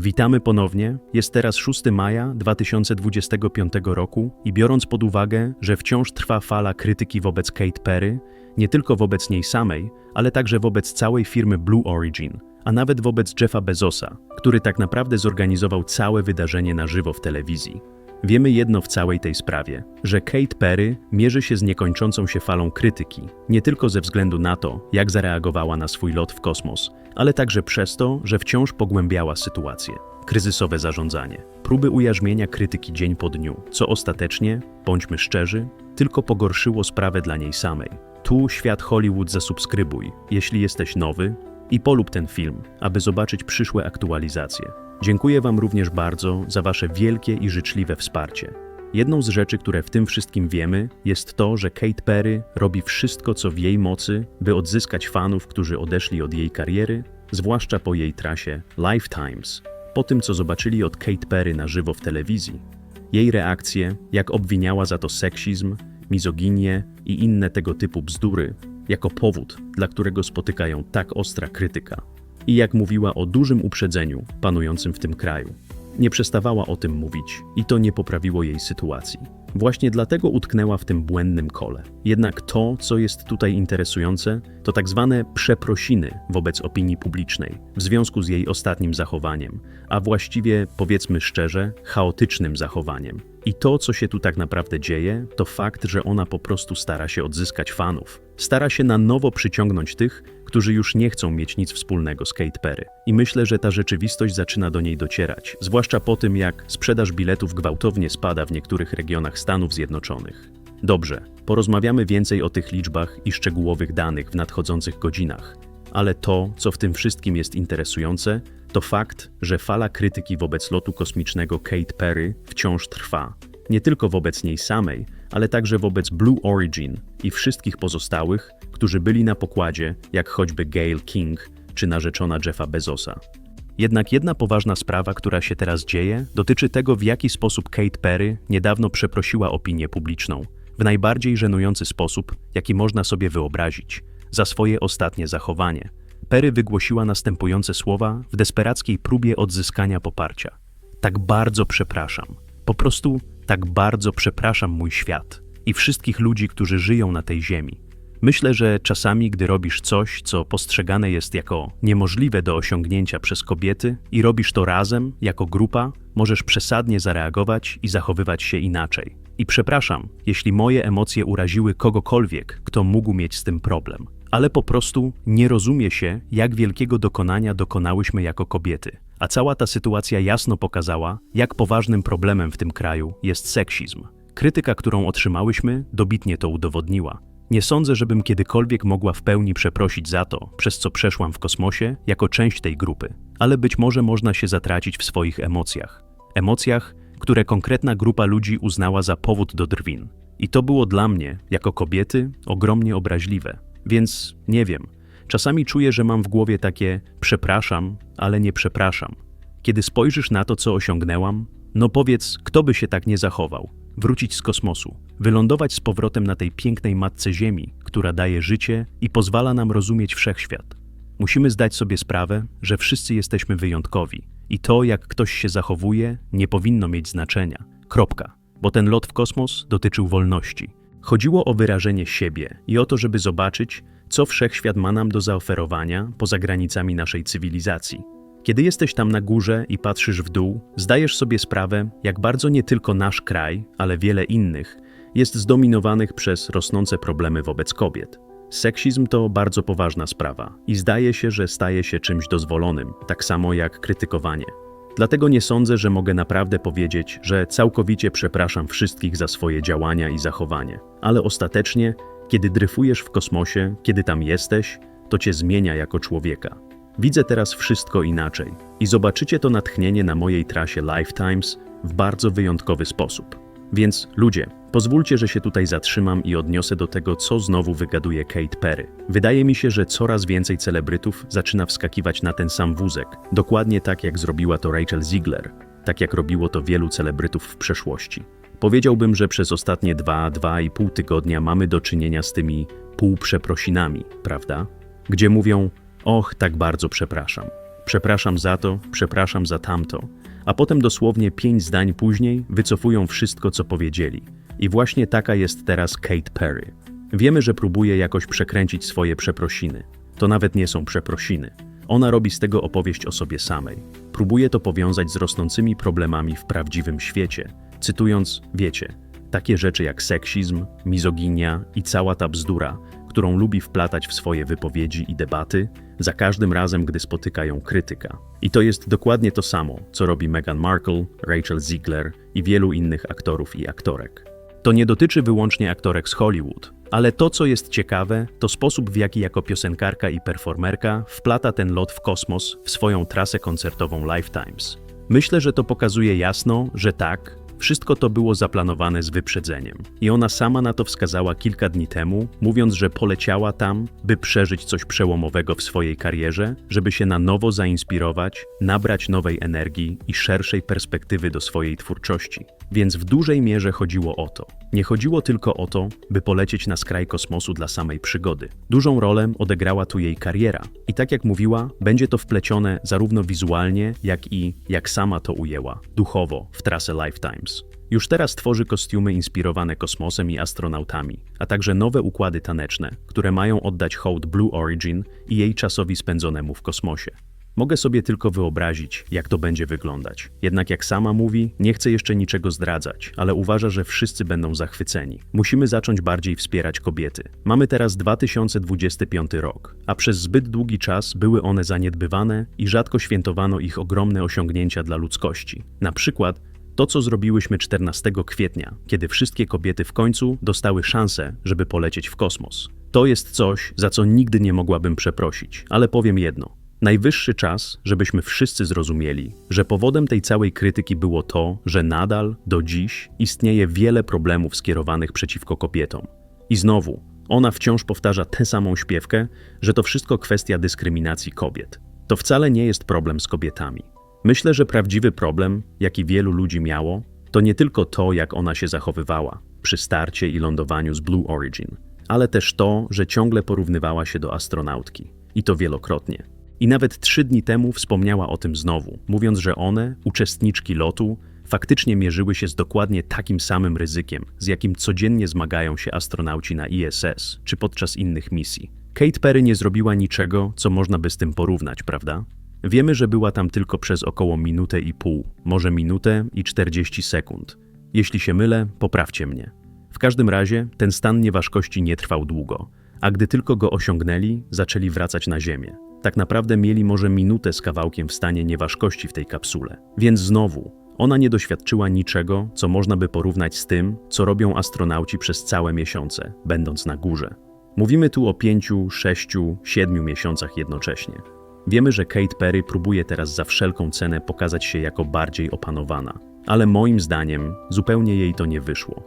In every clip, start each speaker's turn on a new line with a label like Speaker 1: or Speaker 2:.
Speaker 1: Witamy ponownie. Jest teraz 6 maja 2025 roku i biorąc pod uwagę, że wciąż trwa fala krytyki wobec Kate Perry, nie tylko wobec niej samej, ale także wobec całej firmy Blue Origin, a nawet wobec Jeffa Bezosa, który tak naprawdę zorganizował całe wydarzenie na żywo w telewizji. Wiemy jedno w całej tej sprawie, że Kate Perry mierzy się z niekończącą się falą krytyki, nie tylko ze względu na to, jak zareagowała na swój lot w kosmos, ale także przez to, że wciąż pogłębiała sytuację. Kryzysowe zarządzanie, próby ujarzmienia krytyki dzień po dniu, co ostatecznie, bądźmy szczerzy, tylko pogorszyło sprawę dla niej samej. Tu świat Hollywood zasubskrybuj, jeśli jesteś nowy, i polub ten film, aby zobaczyć przyszłe aktualizacje. Dziękuję Wam również bardzo za Wasze wielkie i życzliwe wsparcie. Jedną z rzeczy, które w tym wszystkim wiemy, jest to, że Kate Perry robi wszystko, co w jej mocy, by odzyskać fanów, którzy odeszli od jej kariery, zwłaszcza po jej trasie Lifetimes. Po tym, co zobaczyli od Kate Perry na żywo w telewizji. Jej reakcje, jak obwiniała za to seksizm, mizoginię i inne tego typu bzdury, jako powód, dla którego spotykają tak ostra krytyka. I jak mówiła o dużym uprzedzeniu panującym w tym kraju. Nie przestawała o tym mówić i to nie poprawiło jej sytuacji. Właśnie dlatego utknęła w tym błędnym kole. Jednak to, co jest tutaj interesujące, to tak zwane przeprosiny wobec opinii publicznej w związku z jej ostatnim zachowaniem, a właściwie, powiedzmy szczerze, chaotycznym zachowaniem. I to, co się tu tak naprawdę dzieje, to fakt, że ona po prostu stara się odzyskać fanów. Stara się na nowo przyciągnąć tych, którzy już nie chcą mieć nic wspólnego z Kate Perry. I myślę, że ta rzeczywistość zaczyna do niej docierać, zwłaszcza po tym, jak sprzedaż biletów gwałtownie spada w niektórych regionach Stanów Zjednoczonych. Dobrze, porozmawiamy więcej o tych liczbach i szczegółowych danych w nadchodzących godzinach. Ale to, co w tym wszystkim jest interesujące, to fakt, że fala krytyki wobec lotu kosmicznego Kate Perry wciąż trwa. Nie tylko wobec niej samej, ale także wobec Blue Origin i wszystkich pozostałych, którzy byli na pokładzie, jak choćby Gail King czy narzeczona Jeffa Bezosa. Jednak jedna poważna sprawa, która się teraz dzieje, dotyczy tego, w jaki sposób Kate Perry niedawno przeprosiła opinię publiczną, w najbardziej żenujący sposób, jaki można sobie wyobrazić, za swoje ostatnie zachowanie. Perry wygłosiła następujące słowa w desperackiej próbie odzyskania poparcia. Tak bardzo przepraszam. Po prostu tak bardzo przepraszam mój świat i wszystkich ludzi, którzy żyją na tej ziemi. Myślę, że czasami, gdy robisz coś, co postrzegane jest jako niemożliwe do osiągnięcia przez kobiety i robisz to razem, jako grupa, możesz przesadnie zareagować i zachowywać się inaczej. I przepraszam, jeśli moje emocje uraziły kogokolwiek, kto mógł mieć z tym problem. Ale po prostu nie rozumie się, jak wielkiego dokonania dokonałyśmy jako kobiety. A cała ta sytuacja jasno pokazała, jak poważnym problemem w tym kraju jest seksizm. Krytyka, którą otrzymałyśmy, dobitnie to udowodniła. Nie sądzę, żebym kiedykolwiek mogła w pełni przeprosić za to, przez co przeszłam w kosmosie, jako część tej grupy, ale być może można się zatracić w swoich emocjach. Emocjach, które konkretna grupa ludzi uznała za powód do drwin. I to było dla mnie, jako kobiety, ogromnie obraźliwe. Więc nie wiem, czasami czuję, że mam w głowie takie przepraszam, ale nie przepraszam. Kiedy spojrzysz na to, co osiągnęłam, no powiedz, kto by się tak nie zachował? Wrócić z kosmosu, wylądować z powrotem na tej pięknej matce Ziemi, która daje życie i pozwala nam rozumieć wszechświat. Musimy zdać sobie sprawę, że wszyscy jesteśmy wyjątkowi i to, jak ktoś się zachowuje, nie powinno mieć znaczenia. Kropka. Bo ten lot w kosmos dotyczył wolności. Chodziło o wyrażenie siebie i o to, żeby zobaczyć, co wszechświat ma nam do zaoferowania poza granicami naszej cywilizacji. Kiedy jesteś tam na górze i patrzysz w dół, zdajesz sobie sprawę, jak bardzo nie tylko nasz kraj, ale wiele innych jest zdominowanych przez rosnące problemy wobec kobiet. Seksizm to bardzo poważna sprawa i zdaje się, że staje się czymś dozwolonym, tak samo jak krytykowanie. Dlatego nie sądzę, że mogę naprawdę powiedzieć, że całkowicie przepraszam wszystkich za swoje działania i zachowanie. Ale ostatecznie, kiedy dryfujesz w kosmosie, kiedy tam jesteś, to cię zmienia jako człowieka. Widzę teraz wszystko inaczej i zobaczycie to natchnienie na mojej trasie Lifetimes w bardzo wyjątkowy sposób. Więc ludzie, pozwólcie, że się tutaj zatrzymam i odniosę do tego, co znowu wygaduje Kate Perry. Wydaje mi się, że coraz więcej celebrytów zaczyna wskakiwać na ten sam wózek, dokładnie tak jak zrobiła to Rachel Ziegler, tak jak robiło to wielu celebrytów w przeszłości. Powiedziałbym, że przez ostatnie dwa, dwa i pół tygodnia mamy do czynienia z tymi półprzeprosinami, prawda? Gdzie mówią, och, tak bardzo przepraszam. przepraszam za to, przepraszam za tamto, a potem dosłownie pięć zdań później wycofują wszystko, co powiedzieli. I właśnie taka jest teraz Kate Perry. Wiemy, że próbuje jakoś przekręcić swoje przeprosiny. To nawet nie są przeprosiny. Ona robi z tego opowieść o sobie samej. Próbuje to powiązać z rosnącymi problemami w prawdziwym świecie, cytując, wiecie, takie rzeczy jak seksizm, mizoginia i cała ta bzdura, którą lubi wplatać w swoje wypowiedzi i debaty, za każdym razem, gdy spotyka ją krytyka. I to jest dokładnie to samo, co robi Meghan Markle, Rachel Ziegler i wielu innych aktorów i aktorek. To nie dotyczy wyłącznie aktorek z Hollywood, ale to, co jest ciekawe, to sposób, w jaki jako piosenkarka i performerka wplata ten lot w kosmos w swoją trasę koncertową Lifetimes. Myślę, że to pokazuje jasno, że tak, wszystko to było zaplanowane z wyprzedzeniem. I ona sama na to wskazała kilka dni temu, mówiąc, że poleciała tam, by przeżyć coś przełomowego w swojej karierze, żeby się na nowo zainspirować, nabrać nowej energii i szerszej perspektywy do swojej twórczości. Więc w dużej mierze chodziło o to. Nie chodziło tylko o to, by polecieć na skraj kosmosu dla samej przygody. Dużą rolę odegrała tu jej kariera. I tak jak mówiła, będzie to wplecione zarówno wizualnie, jak i, jak sama to ujęła, duchowo w trasę Lifetimes. Już teraz tworzy kostiumy inspirowane kosmosem i astronautami, a także nowe układy taneczne, które mają oddać hołd Blue Origin i jej czasowi spędzonemu w kosmosie. Mogę sobie tylko wyobrazić, jak to będzie wyglądać. Jednak jak sama mówi, nie chce jeszcze niczego zdradzać, ale uważa, że wszyscy będą zachwyceni. Musimy zacząć bardziej wspierać kobiety. Mamy teraz 2025 rok, a przez zbyt długi czas były one zaniedbywane i rzadko świętowano ich ogromne osiągnięcia dla ludzkości. Na przykład to, co zrobiłyśmy 14 kwietnia, kiedy wszystkie kobiety w końcu dostały szansę, żeby polecieć w kosmos. To jest coś, za co nigdy nie mogłabym przeprosić, ale powiem jedno. Najwyższy czas, żebyśmy wszyscy zrozumieli, że powodem tej całej krytyki było to, że nadal, do dziś, istnieje wiele problemów skierowanych przeciwko kobietom. I znowu, ona wciąż powtarza tę samą śpiewkę, że to wszystko kwestia dyskryminacji kobiet. To wcale nie jest problem z kobietami. Myślę, że prawdziwy problem, jaki wielu ludzi miało, to nie tylko to, jak ona się zachowywała przy starcie i lądowaniu z Blue Origin, ale też to, że ciągle porównywała się do astronautki. I to wielokrotnie. I nawet trzy dni temu wspomniała o tym znowu, mówiąc, że one, uczestniczki lotu, faktycznie mierzyły się z dokładnie takim samym ryzykiem, z jakim codziennie zmagają się astronauci na ISS czy podczas innych misji. Kate Perry nie zrobiła niczego, co można by z tym porównać, prawda? Wiemy, że była tam tylko przez około minutę i pół, może minutę i 40 sekund. Jeśli się mylę, poprawcie mnie. W każdym razie ten stan nieważkości nie trwał długo, a gdy tylko go osiągnęli, zaczęli wracać na Ziemię. Tak naprawdę mieli może minutę z kawałkiem w stanie nieważkości w tej kapsule. Więc znowu, ona nie doświadczyła niczego, co można by porównać z tym, co robią astronauci przez całe miesiące, będąc na górze. Mówimy tu o pięciu, sześciu, siedmiu miesiącach jednocześnie. Wiemy, że Kate Perry próbuje teraz za wszelką cenę pokazać się jako bardziej opanowana, ale moim zdaniem zupełnie jej to nie wyszło.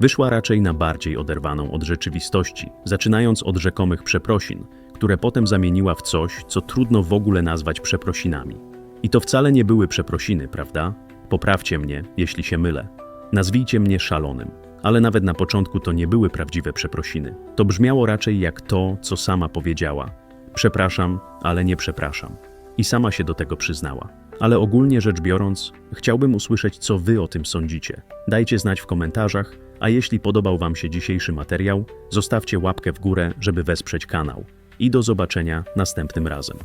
Speaker 1: Wyszła raczej na bardziej oderwaną od rzeczywistości, zaczynając od rzekomych przeprosin, które potem zamieniła w coś, co trudno w ogóle nazwać przeprosinami. I to wcale nie były przeprosiny, prawda? Poprawcie mnie, jeśli się mylę. Nazwijcie mnie szalonym. Ale nawet na początku to nie były prawdziwe przeprosiny. To brzmiało raczej jak to, co sama powiedziała. Przepraszam, ale nie przepraszam. I sama się do tego przyznała. Ale ogólnie rzecz biorąc, chciałbym usłyszeć, co wy o tym sądzicie. Dajcie znać w komentarzach, a jeśli podobał wam się dzisiejszy materiał, zostawcie łapkę w górę, żeby wesprzeć kanał. I do zobaczenia następnym razem.